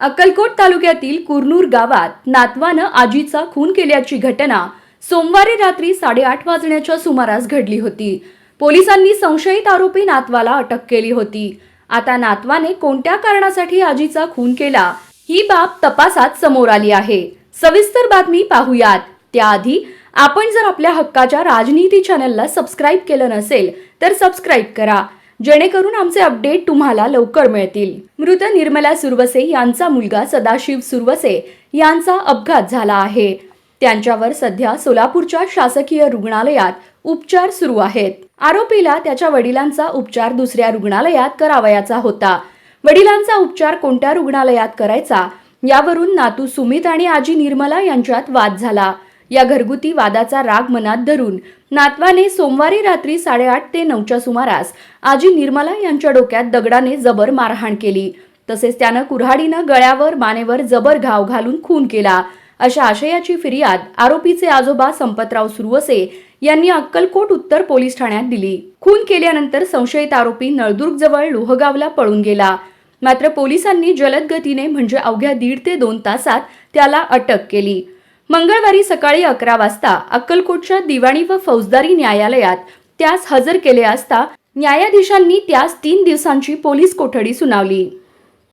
अक्कलकोट तालुक्यातील कुरनूर गावात नातवानं आजीचा खून केल्याची घटना सोमवारी रात्री साडेआठ वाजण्याच्या सुमारास घडली होती. पोलिसांनी संशयित आरोपी नातवाला अटक केली होती. आता नातवाने कोणत्या कारणासाठी आजीचा खून केला ही बाब तपासात समोर आली आहे. सविस्तर बातमी पाहूयात. त्याआधी आपण जर आपल्या हक्काच्या राजनीती चॅनलला सबस्क्राईब केलं नसेल तर सबस्क्राईब करा. जेणेकरून आमचे अपडेट तुम्हाला लवकर मिळतील. मृत निर्मला सुरवसे यांचा मुलगा सदाशिव सुरवसे यांचा अपघात झाला आहे. त्यांच्यावर सध्या सोलापूरच्या शासकीय रुग्णालयात उपचार सुरू आहेत. आरोपीला त्याच्या वडिलांचा उपचार दुसऱ्या रुग्णालयात करावयाचा होता. वडिलांचा उपचार कोणत्या रुग्णालयात करायचा? यावरून नातू सुमित आणि आजी निर्मला यांच्यात वाद झाला. या घरगुती वादाचा राग मनात धरून नातवाने सोमवारी रात्री साडेआठ ते नऊच्या सुमारास आजी निर्मला यांच्या डोक्यात दगडाने जबर मारहाण केली. तसेच त्यानं कुऱ्हाडीनं गळ्यावर मानेवर जबर घाव घालून खून केला. अशा आशयाची फिर्याद आरोपीचे आजोबा संपतराव सुरवसे यांनी अक्कलकोट उत्तर पोलीस ठाण्यात दिली. खून केल्यानंतर संशयित आरोपी नळदुर्ग जवळ लोहगावला पळून गेला. मात्र पोलिसांनी जलद गतीने म्हणजे अवघ्या दीड ते दोन तासात त्याला अटक केली. मंगळवारी सकाळी अकरा वाजता अक्कलकोटच्या दिवाणी व फौजदारी न्यायालयात त्यास हजर केले असता न्यायाधीशांनी त्यास तीन दिवसांची पोलीस कोठडी सुनावली.